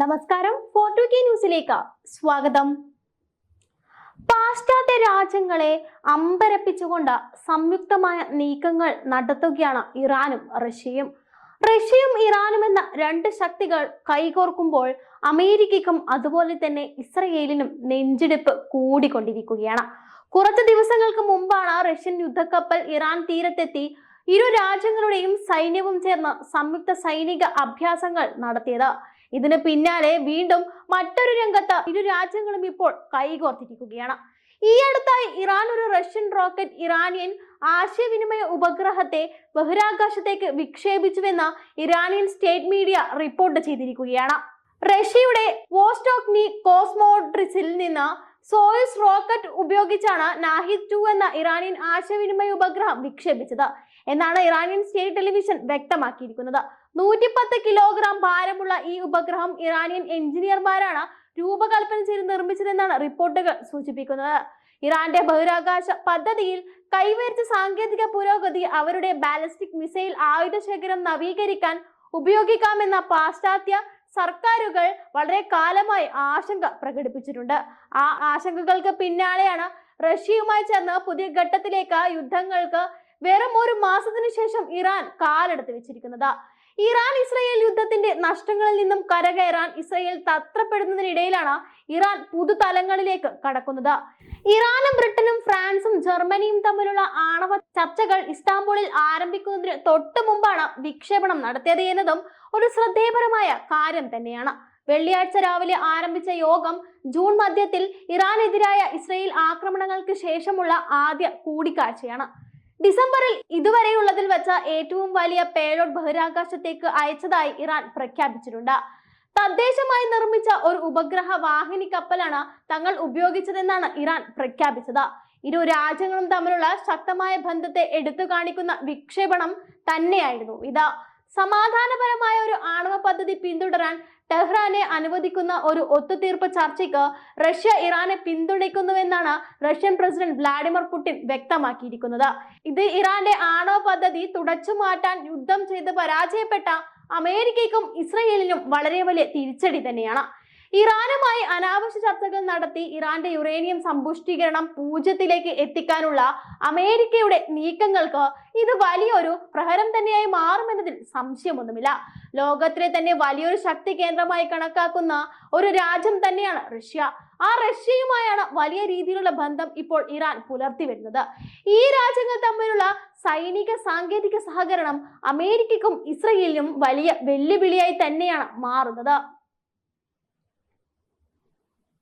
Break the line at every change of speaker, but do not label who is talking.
നമസ്കാരം. ഫോർട്ടു കെ ന്യൂസിലേക്ക് സ്വാഗതം. പാശ്ചാത്യ രാജ്യങ്ങളെ അമ്പരപ്പിച്ചുകൊണ്ട് സംയുക്തമായ നീക്കങ്ങൾ നടത്തുകയാണ് ഇറാനും റഷ്യയും. റഷ്യയും ഇറാനും എന്ന രണ്ട് ശക്തികൾ കൈകോർക്കുമ്പോൾ അമേരിക്കയ്ക്കും അതുപോലെ തന്നെ ഇസ്രയേലിനും നെഞ്ചിടിപ്പ് കൂടിക്കൊണ്ടിരിക്കുകയാണ്. കുറച്ച് ദിവസങ്ങൾക്ക് മുമ്പാണ് റഷ്യൻ യുദ്ധക്കപ്പൽ ഇറാൻ തീരത്തെത്തി ഇരു രാജ്യങ്ങളുടെയും സൈന്യവും ചേർന്ന് സംയുക്ത സൈനിക അഭ്യാസങ്ങൾ നടത്തിയത്. ഇതിന് പിന്നാലെ വീണ്ടും മറ്റൊരു രംഗത്ത് ഇരു രാജ്യങ്ങളും ഇപ്പോൾ കൈകോർത്തിരിക്കുകയാണ്. ഈ അടുത്തായി ഇറാൻ ഒരു റഷ്യൻ റോക്കറ്റ് ഇറാനിയൻ ആശയവിനിമയ ഉപഗ്രഹത്തെ ബഹിരാകാശത്തേക്ക് വിക്ഷേപിച്ചുവെന്ന് ഇറാനിയൻ സ്റ്റേറ്റ് മീഡിയ റിപ്പോർട്ട് ചെയ്തിരിക്കുകയാണ്. റഷ്യയുടെ വോസ്റ്റോക്നി കോസ്മോഡ്രിസിൽ നിന്ന് സോയിസ് റോക്കറ്റ് ഉപയോഗിച്ചാണ് നാഹിദ് ടു എന്ന ഇറാനിയൻ ആശയവിനിമയ ഉപഗ്രഹം വിക്ഷേപിച്ചത് എന്നാണ് ഇറാനിയൻ സ്റ്റേറ്റ് ടെലിവിഷൻ വ്യക്തമാക്കിയിരിക്കുന്നത്. നൂറ്റിപ്പത്ത് കിലോഗ്രാം ഭാരമുള്ള ഈ ഉപഗ്രഹം ഇറാനിയൻ എഞ്ചിനീയർമാരാണ് രൂപകൽപ്പന ചെയ്ത് നിർമ്മിച്ചതെന്നാണ് റിപ്പോർട്ടുകൾ സൂചിപ്പിക്കുന്നത്. ഇറാന്റെ ബഹിരാകാശ പദ്ധതിയിൽ കൈവരിച്ച സാങ്കേതിക പുരോഗതി അവരുടെ ബാലിസ്റ്റിക് മിസൈൽ ആയുധശേഖരം നവീകരിക്കാൻ ഉപയോഗിക്കാമെന്ന പാശ്ചാത്യ സർക്കാരുകൾ വളരെ കാലമായി ആശങ്ക പ്രകടിപ്പിച്ചിട്ടുണ്ട്. ആ ആശങ്കകൾക്ക് പിന്നാലെയാണ് റഷ്യയുമായി ചേർന്ന് പുതിയ ഘട്ടത്തിലേക്ക് യുദ്ധങ്ങൾക്ക് വെറും ഒരു മാസത്തിനു ശേഷം ഇറാൻ കാലെടുത്ത് വെച്ചിരിക്കുന്നത്. ഇറാൻ ഇസ്രയേൽ യുദ്ധത്തിന്റെ നഷ്ടങ്ങളിൽ നിന്നും കരകയറാൻ ഇസ്രയേൽ തത്രപ്പെടുന്നതിനിടയിലാണ് ഇറാൻ പുതുതലങ്ങളിലേക്ക് കടക്കുന്നത്. ഇറാനും ബ്രിട്ടനും ഫ്രാൻസും ജർമ്മനിയും തമ്മിലുള്ള ആണവ ചർച്ചകൾ ഇസ്താംബൂളിൽ ആരംഭിക്കുന്നതിന് തൊട്ടു മുമ്പാണ് വിക്ഷേപണം നടത്തിയത് എന്നതും ഒരു ശ്രദ്ധേയപരമായ കാര്യം തന്നെയാണ്. വെള്ളിയാഴ്ച രാവിലെ ആരംഭിച്ച യോഗം ജൂൺ മധ്യത്തിൽ ഇറാനെതിരായ ഇസ്രയേൽ ആക്രമണങ്ങൾക്ക് ശേഷമുള്ള ആദ്യ കൂടിക്കാഴ്ചയാണ്. ഡിസംബറിൽ ഇതുവരെയുള്ളതിൽ വെച്ച ഏറ്റവും വലിയ പേലോഡ് ബഹിരാകാശത്തേക്ക് അയച്ചതായി ഇറാൻ പ്രഖ്യാപിച്ചിട്ടുണ്ട്. തദ്ദേശമായി നിർമ്മിച്ച ഒരു ഉപഗ്രഹ വാഹിനി കപ്പലാണ് തങ്ങൾ ഉപയോഗിച്ചതെന്നാണ് ഇറാൻ പ്രഖ്യാപിച്ചത്. ഇരു രാജ്യങ്ങളും തമ്മിലുള്ള ശക്തമായ ബന്ധത്തെ എടുത്തു കാണിക്കുന്ന വിക്ഷേപണം തന്നെയായിരുന്നു ഇത്. സമാധാനപരമായ ഒരു ആണവ പദ്ധതി പിന്തുടരാൻ ടെഹ്റാനെ അനുവദിക്കുന്ന ഒരു ഒത്തുതീർപ്പ് ചർച്ചയ്ക്ക് റഷ്യ ഇറാനെ പിന്തുണയ്ക്കുന്നുവെന്നാണ് റഷ്യൻ പ്രസിഡന്റ് വ്ലാഡിമിർ പുടിൻ വ്യക്തമാക്കിയിരിക്കുന്നത്. ഇത് ഇറാന്റെ ആണവ പദ്ധതി തുടച്ചു മാറ്റാൻ യുദ്ധം ചെയ്ത് പരാജയപ്പെട്ട അമേരിക്കയ്ക്കും ഇസ്രയേലിനും വളരെ വലിയ തിരിച്ചടി തന്നെയാണ്. ഇറാനുമായി അനാവശ്യ ചർച്ചകൾ നടത്തി ഇറാന്റെ യുറേനിയം സമ്പുഷ്ടീകരണം പൂജ്യത്തിലേക്ക് എത്തിക്കാനുള്ള അമേരിക്കയുടെ നീക്കങ്ങൾക്ക് ഇത് വലിയൊരു പ്രഹരം തന്നെയായി മാറുമെന്നതിൽ സംശയമൊന്നുമില്ല. ലോകത്തിലെ തന്നെ വലിയൊരു ശക്തി കേന്ദ്രമായി കണക്കാക്കുന്ന ഒരു രാജ്യം തന്നെയാണ് റഷ്യ. ആ റഷ്യയുമായാണ് വലിയ രീതിയിലുള്ള ബന്ധം ഇപ്പോൾ ഇറാൻ പുലർത്തി വരുന്നത്. ഈ രാജ്യങ്ങൾ തമ്മിലുള്ള സൈനിക സാങ്കേതിക സഹകരണം അമേരിക്കക്കും ഇസ്രയേലിനും വലിയ വെല്ലുവിളിയായി തന്നെയാണ് മാറുന്നത്.